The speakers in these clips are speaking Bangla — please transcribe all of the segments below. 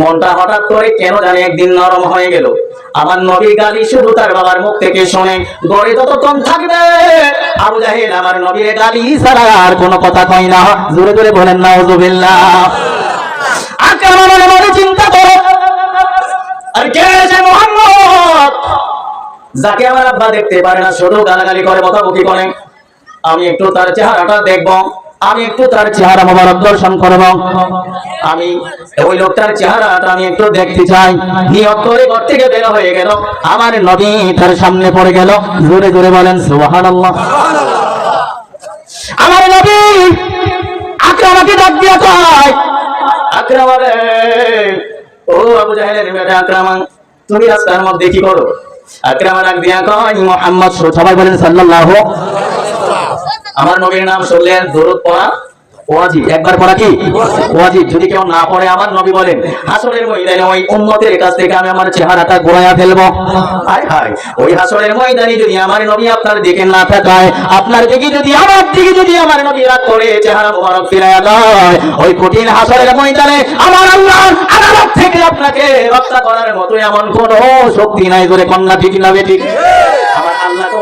মনটা হঠাৎ করে কেন জানি একদিন নরম হয়ে গেল। আমার নবী গালি শুধু তার বাবার মুখ থেকে শুনে, গড়ে যতক্ষণ থাকবে, আবু জাহেল আমার নবীর গালি ছাড়া আর কোনো কথা কই না। জোরে জোরে বলেন না মোহাম্মদ, যাকে আমার আব্বা দেখতে পারে না, শুধু গালাগালি করে, বকাবকি করে। আমি একটু তার চেহারাটা দেখব। আমি একটু তার চেহারা মোবারক দর্শন করব। আমি ওই লোকটার চেহারাটা আমি একটু দেখতে চাই। নিয়ত করে ঘর থেকে বের হয়ে গেল। আমার নবী তার সামনে পড়ে গেল। জোরে জোরে বলেন, সুবহানাল্লাহ। আমার নবী আকরামাকে ডাক দিয়া কয় আকরামা ও আবু জাহেলের বেটা আকরামা তুমি রাস্তার মধ্যে কি করো? আকরামা ডাক দিয়া কয়, মোহাম্মদ সবাই বলেন, সাল্লাল্লাহু আমার নবীর নাম শুনলেন দরুদ পড়া আপনার দিকে যদি, আমার দিকে যদি আমার নবী রাগ করে, চেহারা মোবারক ফিরাইয়া দেয় ওই কঠিন হাসরের ময়দানে আমার আল্লাহ থেকে আপনাকে রক্ষা করার মতো এমন কোন শক্তি নাই করে কন্যা, ঠিক না বেঠিক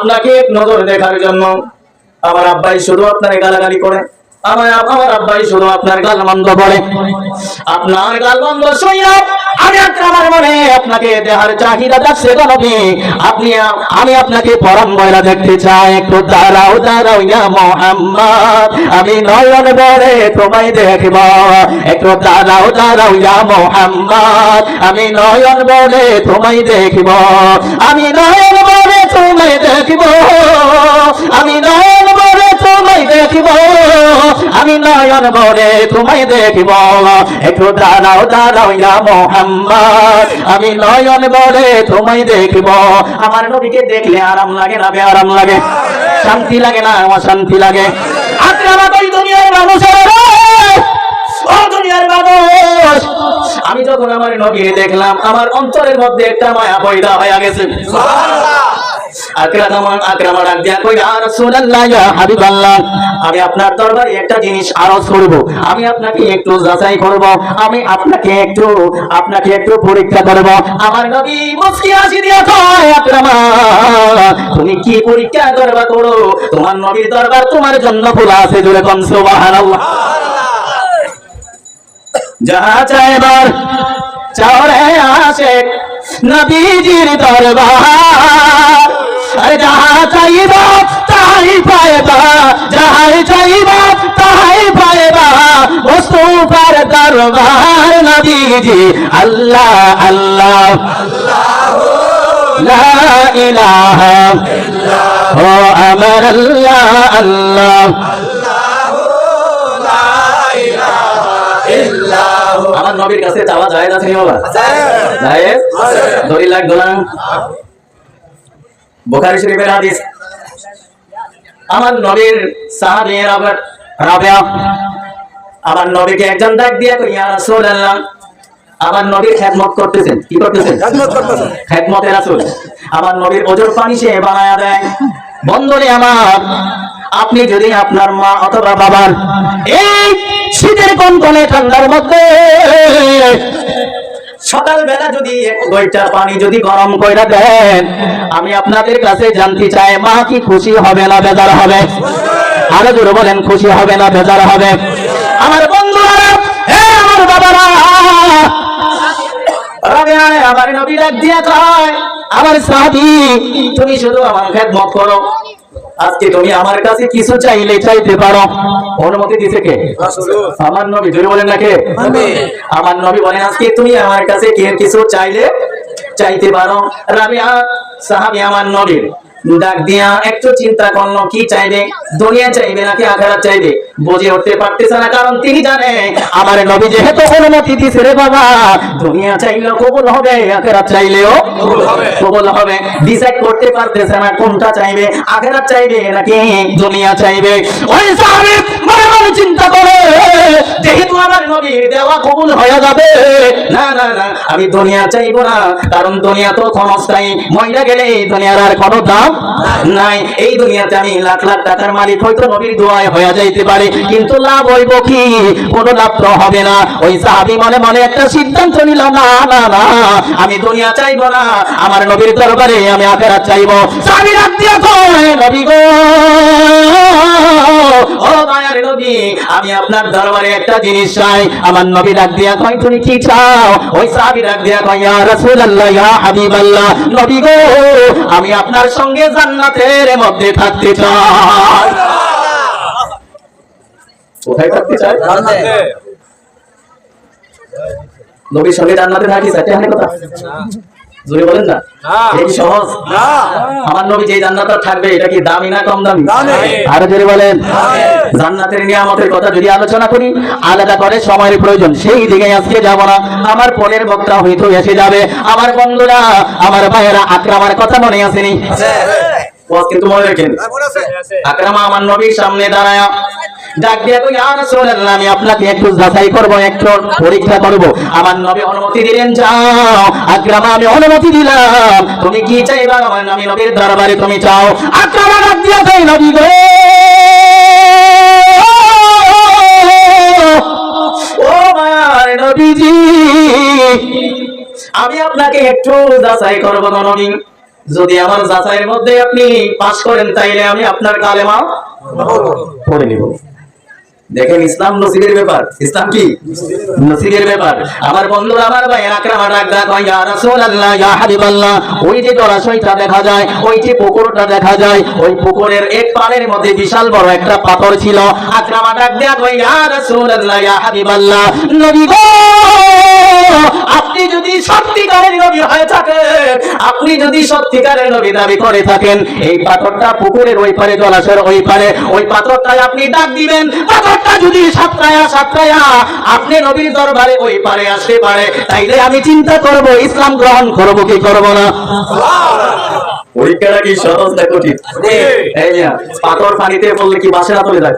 আপনাকে এক নজর দেখার জন্য আমার আব্বাই শুধু আপনার গালাগালি করে। আমি আপনাকে পরম বয়রা দেখতে চাই। একটু দাঁড়াও দাঁড়াও ইয়া মোহাম্মদ। আমি নয়ন বলে তোমায় দেখব। একটু দাঁড়াও দাঁড়াও ইয়া মোহাম্মদ। আমি নয়ন বলে তোমায় দেখব। আমি নয়ন বলে তোমায় দেখব। আমি নয়ন বলে তোমায় দেখব। আমি নয়ন বলে তোমায় দেখব। একটু দাঁড়াও দাঁড়াও ইয়া মোহাম্মদ। আমি নয়ন বলে তোমায় দেখব। আমার নবীকে দেখলে আরাম লাগে না বে আরাম লাগে। শান্তি লাগে না, আমার শান্তি লাগে। দুনিয়ার আমি যখন আমার নবীকে দেখলাম, আমার অন্তরের মধ্যে একটা মায়া পয়দা হয়ে গেছে। আকরামান ডাক দিয়া কই ইয়া আমি আপনার দরবারে একটা জিনিস আরজ করব। আমি আপনাকে একটু যাচাই করব। আমি আপনাকে একটু আপনাকে একটু পরীক্ষা করব। আমার নবী আকরামা তুমি কি পরীক্ষা করবা করো? তোমার নবীর দরবার তোমার জন্য খোলা আছে জোরে কোন, সুবহানাল্লাহ। যাহা চাইবার চাওরে আসে নবীজির দরবার। আরে যাহা চাইব তাহাই পাইবা। যাহাই চাইব তাহাই পাইবা। মুস্তাফার দরবার নবীজি আল্লাহ আল্লাহ। লা ইলাহা ও আমার আল্লাহ আল্লাহ। আমার নবীর কাছে যাওয়া যায় না ছিল জায়েজ দড়ি লাগতো না? বুখারী শরীফের হাদিস। আমার নবীর সাহাবীর আবার রাবিয়া। আমার নবীকে একজন ডাক দিয়া কই ইয়া রাসূলুল্লাহ। আমার নবীর খেদমত করতেছেন। কি করতেছেন? খেদমতে রাসূল। আমার নবীর ওজোর পানি সে বানায়া দেয়। বন্ধনে আমার আপনি যদি আপনার মা অথবা বাবার এই শীতের কনকনে ঠান্ডার মধ্যে সকালবেলা যদি এক বইটা পানি যদি গরম কইরা দেন, আমি আপনাদের কাছে জানতে চাই, মা কি খুশি হবে না বেজার হবে? আরও জোরে বলেন, খুশি হবে না বেজার হবে? আমার বন্ধুরা, হে আমার বাবারা আমার নবী ডাক দিয়া কয়, আমার সাহাবী, তুমি শুধু আমার খেদমত করো। আজকে তুমি আমার কাছে কিছু চাইলে চাইতে পারো। অনুমতি দিছে কে? আমার নবী ধরে বলেন না কে? আমার নবী বলেন আজকে তুমি আমার কাছে কে কিছু চাইলে চাইতে পারো? রাবিয়া সাহাবি আমার নবীর। ডাক দিয়া একটু চিন্তা করল কি চাইবে? দুনিয়া চাইবে নাকি আখেরাত চাইবে? বুঝে উঠতে পারতেছে না কারণ তিনি জানে আমার নবী যেহেতু অনুমতি দিছে রে বাবা দুনিয়া চাইলেও কবুল হবে আখেরাত চাইলেও কবুল হবে। ডিসাইড করতে পারতেছে না কোনটা চাইবে? আখেরাত চাইবে নাকি দুনিয়া চাইবে? ওই সাহাবী মনে মনে চিন্তা করে যেহেতু আমার নবীর দেওয়া কবুল হয়ে যাবে না না না আমি দুনিয়া চাইব না কারণ দুনিয়া তো ক্ষণস্থায়ী। মহিলা গেলে দুনিয়ার আর কোনো দাম নাই। এই দুনিয়াতে আমি লাখ লাখ টাকার মালিক, হয়তো নবীর দোয়ায় হয়ে যাইতে পারে, কিন্তু লাভ হইব কি? কোনো লাভ তো হবে না। ওই সাহাবি মনে মনে একটা সিদ্ধান্ত নিল, না না না, আমি দুনিয়া চাইব না। আমার নবীর দরবারে আমি আখেরাত চাইব। সাহাবি রাত দিয়া নবী গো নবী আমি আপনার দরবারে একটা জিনিস চাই। আমার নবী ডাক দিয়া কয় তুমি কি চাও? ওই সাহাবী ডাক দিয়া কয় ইয়া রাসূলুল্লাহ ইয়া হাবিবাল্লাহ। নবী গো আমি আপনার সঙ্গে জান্নাতের মধ্যে থাকতে চাই। কোথায় থাকতে চাই? নবীর সঙ্গে জান্নাতে থাকি হানে কথা। জোরে বলেন না? এই সহজ। আমার নবী যে জান্নাতে থাকবে এটা কি দামি না কম দামি? আরও জোরে বলেন। জান্নাতের নিয়ামতের কথা যদি আলোচনা করি আলাদা করে সময়ের প্রয়োজন। সেই দিকে আজকে যাব না। আমার পরের বক্তা হয়তো এসে যাবে। আমার বন্ধুরা আমার ভাইয়েরা আক্রামার কথা মনে আসেনি? কিন্তু মনে রাখেন। আকরামা আমার নবীর সামনে দাঁড়ায়। ডাক দিয়া আমি আপনাকে একটু যাচাই নবী অনুমতি দিলেন আমি অনুমতি দিলাম। তুমি কি নবীর তুমি চাও। আমি আপনাকে একটু নবী। যদি আমার যাচাইয়ের মধ্যে আপনি পাশ করেন, তাইলে আমি আপনার কালেমা পড়ে নিব। দেখেন, ইসলাম নসিবের ব্যাপার। ইসলাম কি? নসিবের ব্যাপার। আমার বন্ধুরা, আমার ভাই আকরামা ডাক ডাক হয়, ইয়া রাসূলুল্লাহ, ইয়া হাবিবাল্লাহ। ওই যে জলাশয়টা দেখা যায়, ওই যে পুকুরটা দেখা যায়, ওই পুকুরের এক পাড়ের মধ্যে বিশাল বড় একটা পাথর ছিল। আকরামা ডাক ডাক হয়, ইয়া রাসূলুল্লাহ, ইয়া হাবিবাল্লাহ। নবী গো, আপনি যদি সত্যিকারের নবী হয়ে থাকেন, আপনি যদি সত্যিকারের নবী দাবি করে থাকেন, এই পাথরটা পুকুরের ওই পারে জলাশয়ের ওই পারে ওই পাথরটায় আপনি ডাক দিবেন পাথরটা যদি সাতটায়া সাতটায়া আপনি নবীর দরবারে ওই পারে আসতে পারে তাইলে আমি চিন্তা করব ইসলাম গ্রহণ করব কি করব না? পরীক্ষাটা কি সহজ না কঠিন? পাথর পানিতে পড়লে কি বাসে না চলে যায়?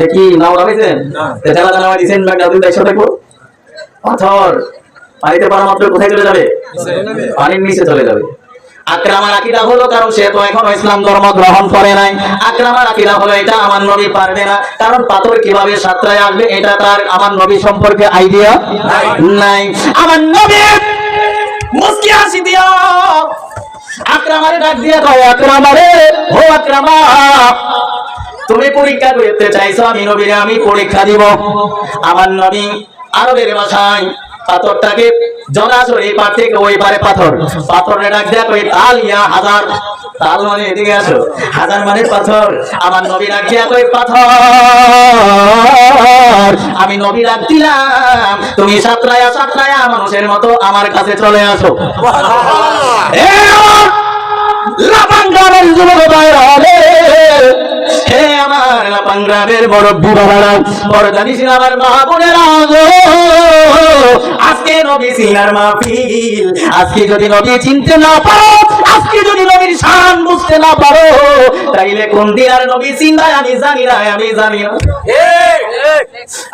দেখি নাও নামাইছেন জানা জানা দিয়েছেন ব্যাগটা দুই একশো দেখব পাথর পানিতে মাত্র কোথায় চলে যাবে? পানির নিচে চলে যাবে। আক্রামার আকিদা হলো কারণ সে তো এখনও ইসলাম ধর্ম গ্রহণ করে নাই। আক্রামার আকিদা হলো এটা আমার নবী পারবে না। কারণ পাথর কীভাবে সাতটায় আসবে, এটা তার আমার নবী সম্পর্কে আইডিয়া নাই। আমার নবী মুস্কি হাসি দিয়া আক্রামারে ডাক দিয়া কয়, আক্রামারে, ও আক্রামা, তুমি পরীক্ষা করতে চাইছো, আমি নবীরে আমি পরীক্ষা দিব। আমার নবী আরবের ভাষায় পাথরটাকে জনাসর এই পার থেকে ওই পারে পাথর। পাথরে ডাক কই তাল ইয়া হাজার। তাল মানে এদিকে আসো। হাজার মানে পাথর। আমার নবী ডাক কই পাথর। আমি নবী ডাক দিলাম তুমি সাতরায়া সাতরায়া মানুষের মতো আমার কাছে চলে আসো। লাপাঙ্গামের যুবক ভাইরা রে। হে আমার লাপাঙ্গামের বড় বিবাহারা বড় জানিস আমার মা বোনেরা আজকে নবী সিনার মাহফিল। আজকে যদি নবী চিনতে না পারো আজকে যদি নবীর শান বুঝতে না পারো তাইলে কোন দিন আর নবী চিন্তায় আমি জানি না আমি জানি না।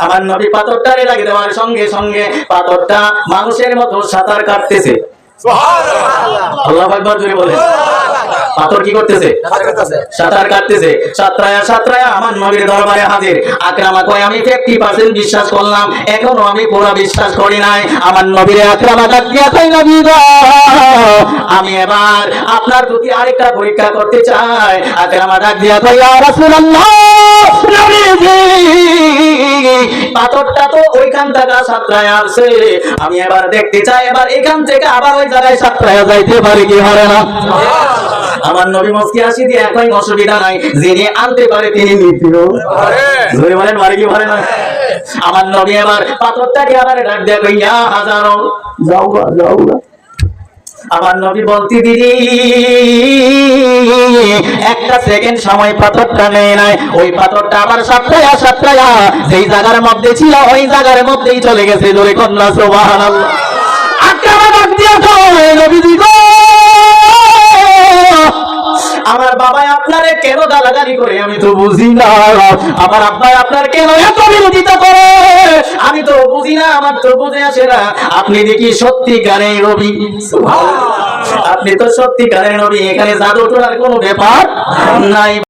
আমার নবী পাথরটারে লাগিয়ে দেওয়ার সঙ্গে সঙ্গে পাথরটা মানুষের মতো সাঁতার কাটতেছে। আল্লাহ আকবার জোরে বলে পাথর কি করতেছে? সাঁতার কাটতেছে। সাতরায়া সাতরায়া আমার নবীর দরবারে হাজির। আকরামা কয় আমি ফিফটি পার্সেন্ট বিশ্বাস করলাম। এখনও আমি পুরো বিশ্বাস করি নাই। আমার নবীরে আকরামা ডাক দিয়া কই নবী আমি এবার আপনার প্রতি আরেকটা পরীক্ষা করতে চাই। আকরামা ডাক দিয়া কই ইয়া রাসূলুল্লাহ নবীজি পাথরটা তো ওইখান থেকে সাতরায় আসছে। আমি এবার দেখতে চাই এবার এখান থেকে আবার ওই জায়গায় সাতরায় যাইতে পারি কি পারে না? আমার নবী মস্কি আসি দিয়ে এখন অসুবিধা নাই যিনি আনতে পারে তিনি নিতেও ধরে বলেন পারে কি পারে না আমার নবী এবার পাথরটাকে আবার ডাক দেয় কইয়া হাজারো। যাও গা, যাও গা। আমার নবী বলতে দিদি একটা সেকেন্ড সময় পাথরটা নেয় নাই। ওই পাথরটা আবার সাতটায়া সাতটায়া যেই জায়গার মধ্যে ছিল ওই জায়গার মধ্যেই চলে গেছে। জোরে কন্যা সোবাহান আক্রমণ ডাক দিয়া গালাগালি করে, আমি তো বুঝি না। আমার আপনার কেন এত বিরোধিতা করে? আমি তো বুঝি না, আমার তো বুঝে আসে না। আপনি দেখি সত্যিকারে রবি আপনি তো সত্যিকারে রবি এখানে জাদু টোনার কোনো ব্যাপার নাই।